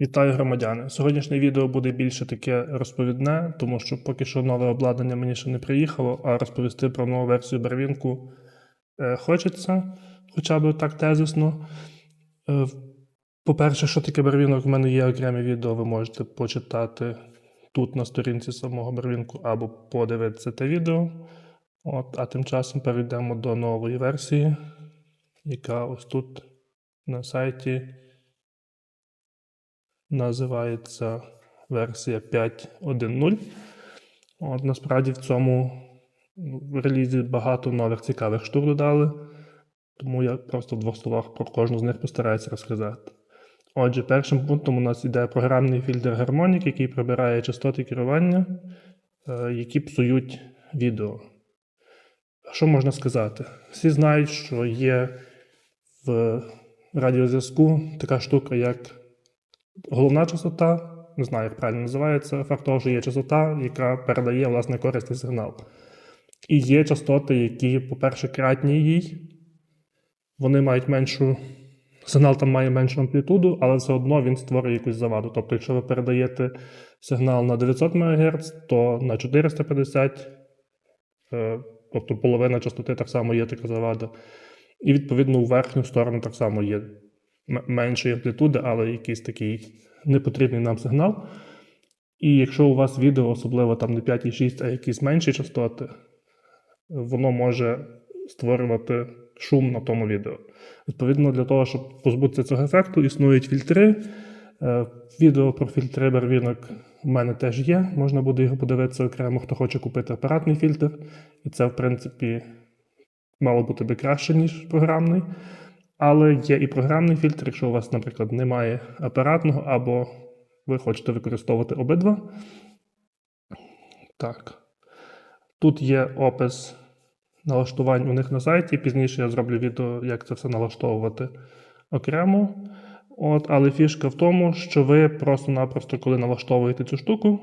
Вітаю громадяни. Сьогоднішнє відео буде більше таке розповідне, тому що поки що нове обладнання мені ще не приїхало, а розповісти про нову версію Барвінку е, хочеться, хоча б так тезисно. Е, по-перше, що таке барвінок, в мене є окремі відео, ви можете почитати тут на сторінці самого барвінку або подивитися те відео. От, а тим часом перейдемо до нової версії, яка ось тут на сайті називається версія 5.1.0. От, насправді в цьому ну, релізі багато нових цікавих штук додали, тому я просто в двох словах про кожну з них постараюся розказати. Отже, першим пунктом у нас йде програмний фільтр Harmonic, який прибирає частоти керування, е, які псують відео. Що можна сказати? Всі знають, що є в радіозв'язку така штука, як головна частота, не знаю, як правильно називається, факт того, що є частота, яка передає власне корисний сигнал. І є частоти, які, по-перше, кратні їй, вони мають меншу. Сигнал там має меншу амплітуду, але все одно він створює якусь заваду. Тобто, якщо ви передаєте сигнал на 900 МГц, то на 450, е, тобто половина частоти так само є така завада. І відповідно у верхню сторону так само є меншої амплітуди, але якийсь такий непотрібний нам сигнал. І якщо у вас відео, особливо там не 5,6, а якісь менші частоти, воно може створювати шум на тому відео. Відповідно, для того, щоб позбутися цього ефекту, існують фільтри. Е, Відео про фільтри барвінок у мене теж є. Можна буде його подивитися окремо, хто хоче купити апаратний фільтр. І це, в принципі, мало бути би краще, ніж програмний. Але є і програмний фільтр, якщо у вас, наприклад, немає апаратного, або ви хочете використовувати обидва. Так. Тут є опис налаштувань у них на сайті. Пізніше я зроблю відео, як це все налаштовувати окремо. От, але фішка в тому, що ви просто-напросто, коли налаштовуєте цю штуку,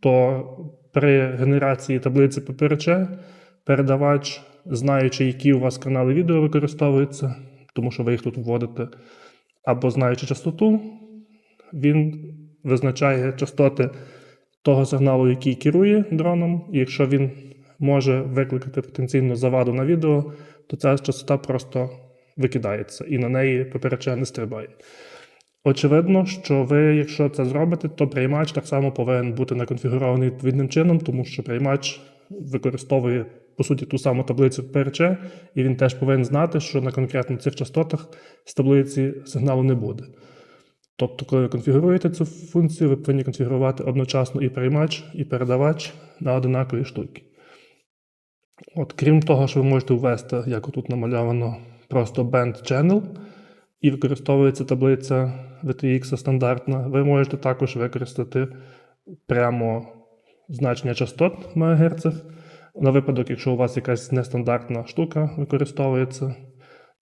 то при генерації таблиці ППРЧ передавач, знаючи, які у вас канали відео використовуються, тому що ви їх тут вводите, або знаючи частоту, він визначає частоти того сигналу, який керує дроном. І якщо він може викликати потенційну заваду на відео, то ця частота просто викидається і на неї ППРЧ не стрибає. Очевидно, що ви, якщо це зробите, то приймач так само повинен бути наконфігурований відповідним чином, тому що приймач використовує по суті ту саму таблицю ПРЧ, і він теж повинен знати, що на конкретно цих частотах з таблиці сигналу не буде. Тобто, коли ви конфігуруєте цю функцію, ви повинні конфігурувати одночасно і приймач, і передавач на одинакові штуки. От, крім того, що ви можете ввести, як тут намальовано, просто band channel, і використовується таблиця VTX стандартна, ви можете також використати прямо значення частот в МГц. На випадок, якщо у вас якась нестандартна штука використовується.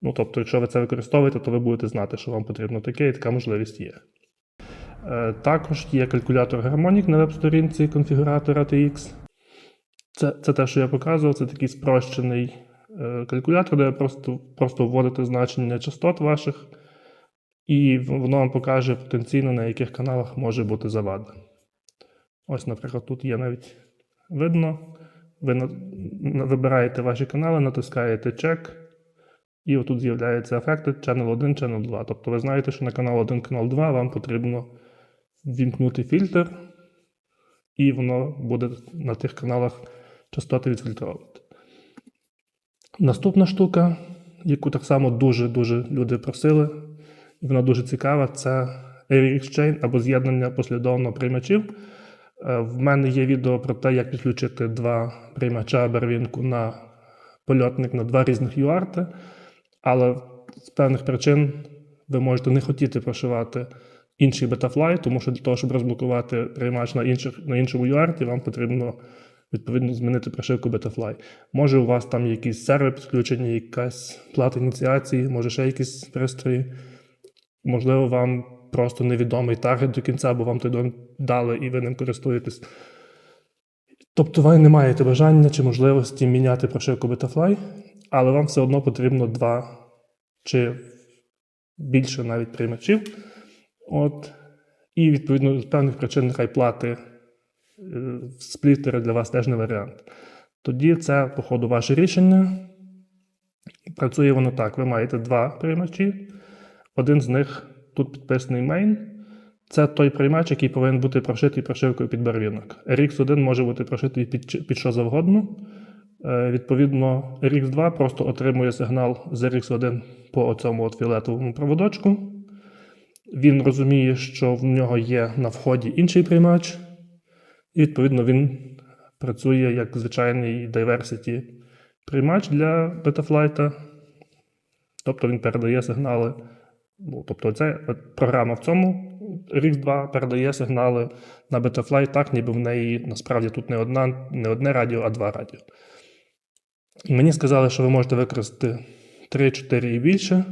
Ну, тобто, якщо ви це використовуєте, то ви будете знати, що вам потрібно таке, і така можливість є. Е, Також є калькулятор гармонік на веб-сторінці конфігуратора TX. Це, це те, що я показував, це такий спрощений е, калькулятор, де ви просто, просто вводите значення частот ваших, і воно вам покаже потенційно, на яких каналах може бути завада. Ось, наприклад, тут є навіть видно. Ви на, вибираєте ваші канали, натискаєте чек, і отут з'являється ефекти Channel 1, Channel 2. Тобто ви знаєте, що на канал 1, канал 2 вам потрібно ввімкнути фільтр, і воно буде на тих каналах частоти відфільтровувати. Наступна штука, яку так само дуже-дуже люди просили, і вона дуже цікава, це Exchange або з'єднання послідовно приймачів. Е, В мене є відео про те, як підключити два приймача барвінку на польотник на два різних UART, але з певних причин ви можете не хотіти прошивати інший Betafly, тому що для того, щоб розблокувати приймач на, інших, на іншому UART, вам потрібно відповідно змінити прошивку Betafly. Може, у вас там якийсь сервер підключений, якась плата ініціації, може ще якісь пристрої. Можливо, вам просто невідомий таргет до кінця, бо вам той дрон дали і ви ним користуєтесь. Тобто ви не маєте бажання чи можливості міняти прошивку Betafly, але вам все одно потрібно два чи більше навіть приймачів. От. і, відповідно, з певних причин нехай плати е, сплітери для вас теж не варіант. Тоді це, по ходу, ваше рішення. Працює воно так: ви маєте два приймачі. Один з них тут підписаний main. Це той приймач, який повинен бути прошитий прошивкою під барвінок. RX1 може бути прошитий під, під що завгодно. Е, Відповідно, RX2 просто отримує сигнал з RX1 по цьому от фіолетовому проводочку. Він розуміє, що в нього є на вході інший приймач, і відповідно він працює як звичайний diversity приймач для Betaflight. Тобто він передає сигнали. Ну, тобто, це от програма в цьому RX2 передає сигнали на Betaflight так, ніби в неї насправді тут не, одна, не одне радіо, а два радіо. Мені сказали, що ви можете використати 3-4 і більше.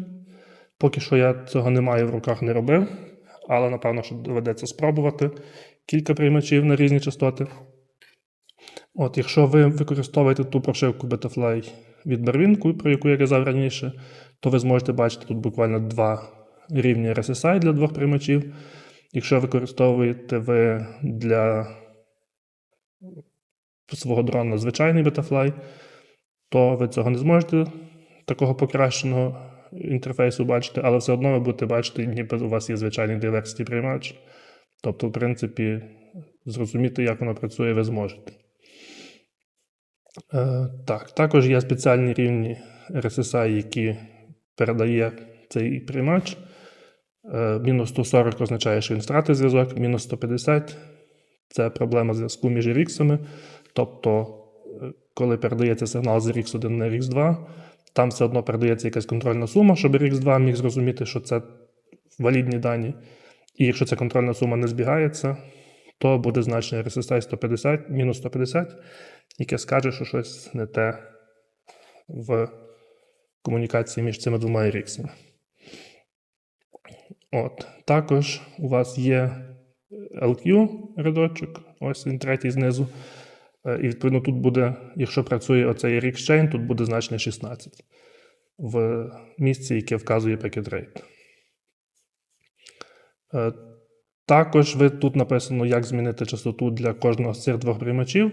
Поки що я цього не маю в руках, не робив, але напевно, що доведеться спробувати кілька приймачів на різні частоти. От, якщо ви використовуєте ту прошивку Betafly від Barwin, про яку я казав раніше, то ви зможете бачити тут буквально два рівні RSSI для двох приймачів. Якщо використовуєте ви для свого дрона звичайний Betafly, то ви цього не зможете такого покращеного інтерфейсу бачити, але все одно ви будете бачити, ніби у вас є звичайний diversity приймач. Тобто, в принципі, зрозуміти, як воно працює, ви зможете. Е, так, також є спеціальні рівні RSSI, які передає цей приймач. Е, мінус 140 означає, що він втратив зв'язок, мінус 150 це проблема зв'язку між RX-ами. Тобто, е, коли передається сигнал з RX1 на RX2, там все одно передається якась контрольна сума, щоб RX2 міг зрозуміти, що це валідні дані. І якщо ця контрольна сума не збігається, то буде значення RSSI 150, мінус 150, яке скаже, що щось не те в комунікації між цими двома RX. От. Також у вас є LQ рядочок, ось він третій знизу. Е, І відповідно тут буде, якщо працює оцей RX chain, тут буде значення 16 в місці, яке вказує packet rate. Також ви тут написано, як змінити частоту для кожного з цих двох приймачів.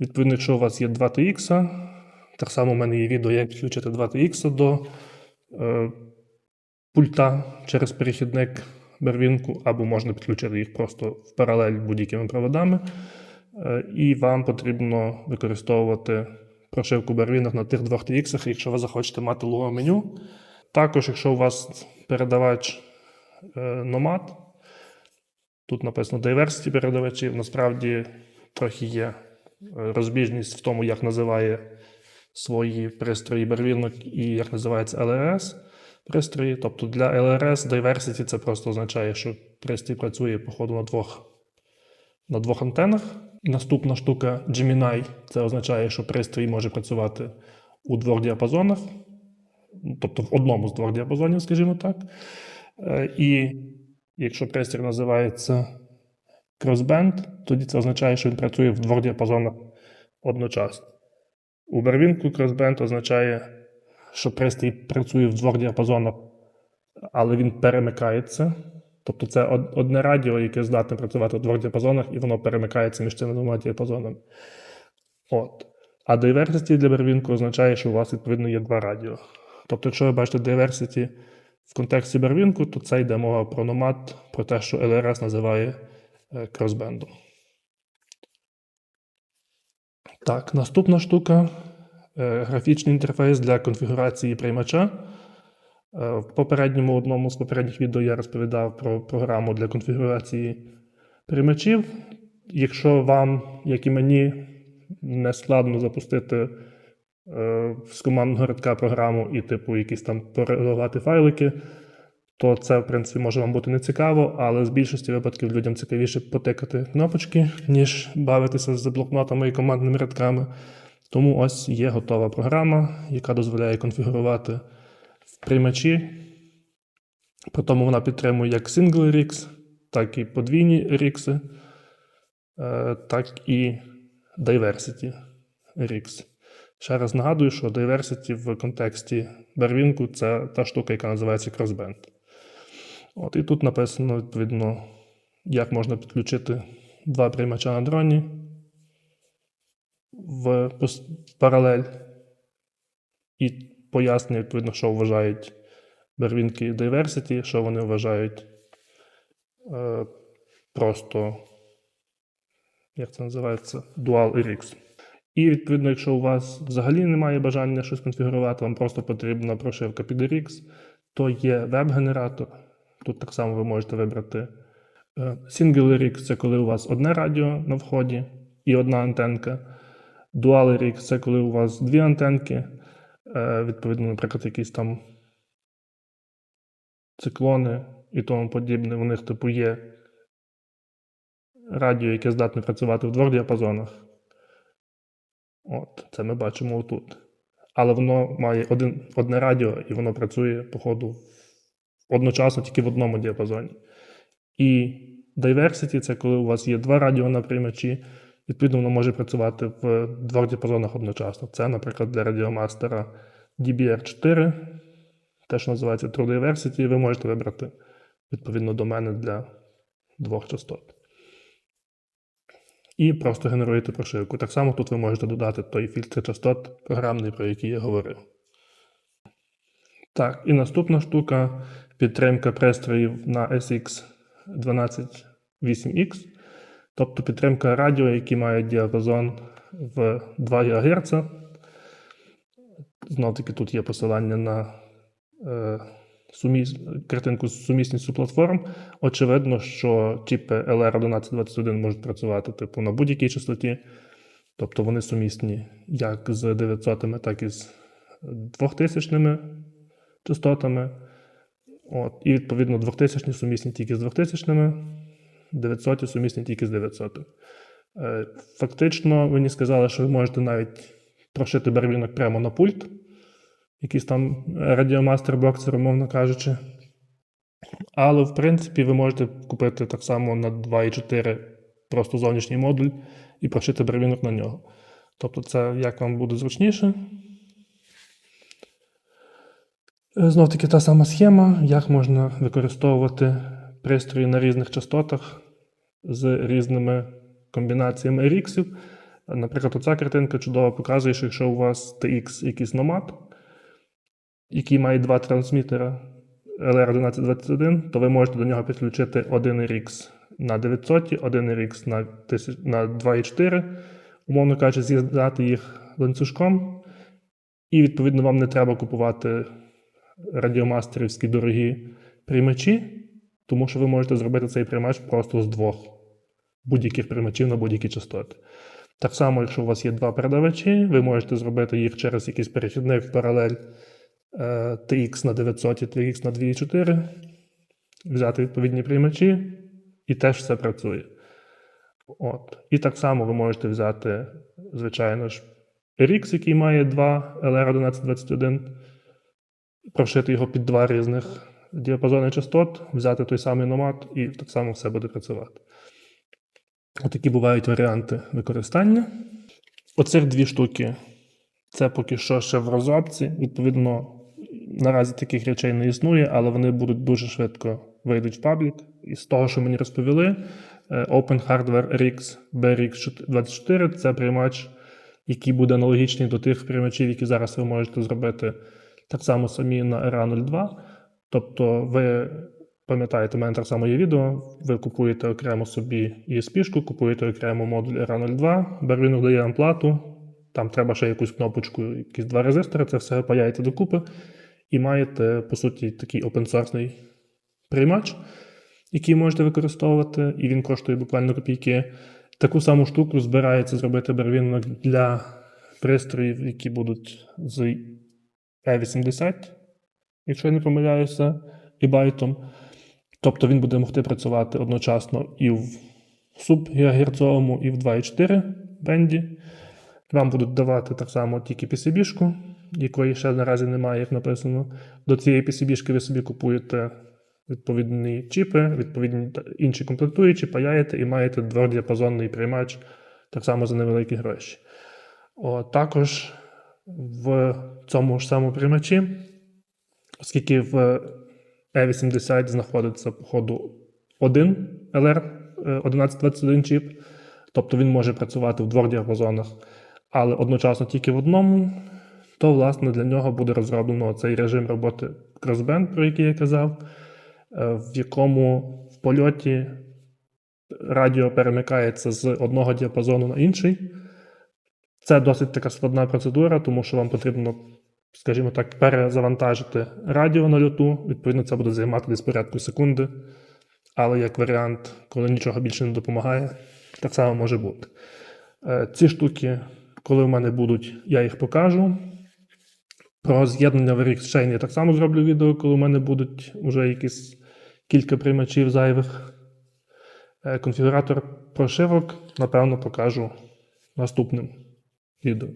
Відповідно, якщо у вас є 2 TX, так само в мене є відео, як підключити 2 TX до е, пульта через перехідник барвінку, або можна підключити їх просто в паралель будь-якими проводами. Е, І вам потрібно використовувати прошивку барвінок на тих двох TX, якщо ви захочете мати лого меню. Також, якщо у вас передавач е, Nomad, тут написано diversity передавачів, насправді трохи є е, розбіжність в тому, як називає свої пристрої барвінок і як називається LRS пристрої. Тобто для LRS diversity це просто означає, що пристрій працює по ходу на двох, на двох антенах. Наступна штука Gemini це означає, що пристрій може працювати у двох діапазонах, тобто в одному з двох діапазонів, скажімо так. Е, І якщо пристрій називається Crossband, тоді це означає, що він працює в двох діапазонах одночасно. У барвінку Crossband означає, що пристрій працює в двох діапазонах, але він перемикається. Тобто це одне радіо, яке здатне працювати в двох діапазонах, і воно перемикається між цими двома діапазонами. От. А diversity для барвінку означає, що у вас відповідно є два радіо. Тобто, якщо ви бачите diversity в контексті барвінку, то це йде мова про номад, про те, що LRS називає е, кросбендом. Так, наступна штука е, графічний інтерфейс для конфігурації приймача. Е, В попередньому одному з попередніх відео я розповідав про програму для конфігурації приймачів. Якщо вам, як і мені, не складно запустити з командного рядка програму і, типу, якісь там переливати файлики, то це, в принципі, може вам бути не цікаво, але з більшості випадків людям цікавіше потикати кнопочки, ніж бавитися з блокнотами і командними рядками. Тому ось є готова програма, яка дозволяє конфігурувати приймачі. При тому вона підтримує як single RX, так і подвійні RX, е, так і diversity RX. Ще раз нагадую, що diversity в контексті барвінку це та штука, яка називається crossband. От, і тут написано, відповідно, як можна підключити два приймача на дроні в паралель і пояснює, відповідно, що вважають барвінки diversity, що вони вважають е, просто, як це називається, Dual RX. І відповідно, якщо у вас взагалі немає бажання щось конфігурувати, вам просто потрібна прошивка під RX, то є веб-генератор. Тут так само ви можете вибрати е, Single RX це коли у вас одне радіо на вході і одна антенка. Dual RX це коли у вас дві антенки. Е, Відповідно, наприклад, якісь там циклони і тому подібне. У них типу є радіо, яке здатне працювати в двох діапазонах. От, це ми бачимо отут. Але воно має один, одне радіо, і воно працює, походу, одночасно тільки в одному діапазоні. І diversity це коли у вас є два радіо на приймачі, відповідно, воно може працювати в двох діапазонах одночасно. Це, наприклад, для радіомастера DBR4, те, що називається True Diversity, ви можете вибрати відповідно до мене для двох частот. І просто генеруєте прошивку. Так само тут ви можете додати той фільтр частот програмний, про який я говорив. Так, і наступна штука підтримка пристроїв на SX 128X, тобто підтримка радіо, які мають діапазон в 2 ГГц. Знов таки тут є посилання на е, суміс... картинку з сумісністю платформ. Очевидно, що чіпи LR1121 можуть працювати типу, на будь-якій частоті. Тобто вони сумісні як з 900, так і з 2000 частотами. От. І відповідно 2000 сумісні тільки з 2000, 900 сумісні тільки з 900. Е, Фактично, мені сказали, що ви можете навіть прошити барвінок прямо на пульт, якийсь там радіомастер боксер, умовно кажучи. Але, в принципі, ви можете купити так само на 2,4 просто зовнішній модуль і прошити барвінок на нього. Тобто, це як вам буде зручніше. Знов таки та сама схема, як можна використовувати пристрої на різних частотах з різними комбінаціями RX. Наприклад, оця картинка чудово показує, що якщо у вас TX якийсь номад, який має два трансмітера LR1121, то ви можете до нього підключити один RX на 900, один RX на, 2,4, умовно кажучи, з'єднати їх ланцюжком, і відповідно вам не треба купувати радіомастерівські дорогі приймачі, тому що ви можете зробити цей приймач просто з двох будь-яких приймачів на будь-які частоти. Так само, якщо у вас є два передавачі, ви можете зробити їх через якийсь перехідник паралель е, TX на 900 і TX на 2,4, взяти відповідні приймачі, і теж все працює. От. І так само ви можете взяти, звичайно ж, RX, який має два LR1121, прошити його під два різних діапазони частот, взяти той самий номад, і так само все буде працювати. Отакі бувають варіанти використання. Оцих дві штуки це поки що ще в розробці. Відповідно, наразі таких речей не існує, але вони будуть дуже швидко вийдуть в паблік. І з того, що мені розповіли, е, Open Hardware RX BRX24 це приймач, який буде аналогічний до тих приймачів, які зараз ви можете зробити так само самі на RA02. Тобто, ви пам'ятаєте, у мене так само є відео. Ви купуєте окремо собі ESP-шку, купуєте окремо модуль RA02, Барвінок дає вам плату. Там треба ще якусь кнопочку, якісь два резистори, це все паяєте докупи. І маєте, по суті, такий опенсорсний приймач, який можете використовувати, і він коштує буквально копійки. Таку саму штуку збирається зробити барвінок для пристроїв, які будуть з E80, якщо я не помиляюся, і байтом. Тобто він буде могти працювати одночасно і в субгігагерцовому, і в 2,4 бенді. Вам будуть давати так само тільки PCB-шку, якої ще наразі немає, як написано. До цієї PCB-шки ви собі купуєте відповідні чіпи, відповідні інші комплектуючі, паяєте і маєте двохдіапазонний приймач так само за невеликі гроші. О, також в цьому ж самому приймачі, оскільки в E80 знаходиться, походу, один LR е, 1121 чіп, тобто він може працювати в двох діапазонах, але одночасно тільки в одному, то власне для нього буде розроблено цей режим роботи Crossband, про який я казав, е, в якому в польоті радіо перемикається з одного діапазону на інший. Це досить така складна процедура, тому що вам потрібно, скажімо так, перезавантажити радіо на льоту. Відповідно, це буде займати десь порядку секунди. Але як варіант, коли нічого більше не допомагає, так само може бути. Е, Ці штуки, коли в мене будуть, я їх покажу. Про з'єднання в Рікшейн я так само зроблю відео, коли у мене будуть вже якісь кілька приймачів зайвих. Е, Конфігуратор прошивок, напевно, покажу наступним відео.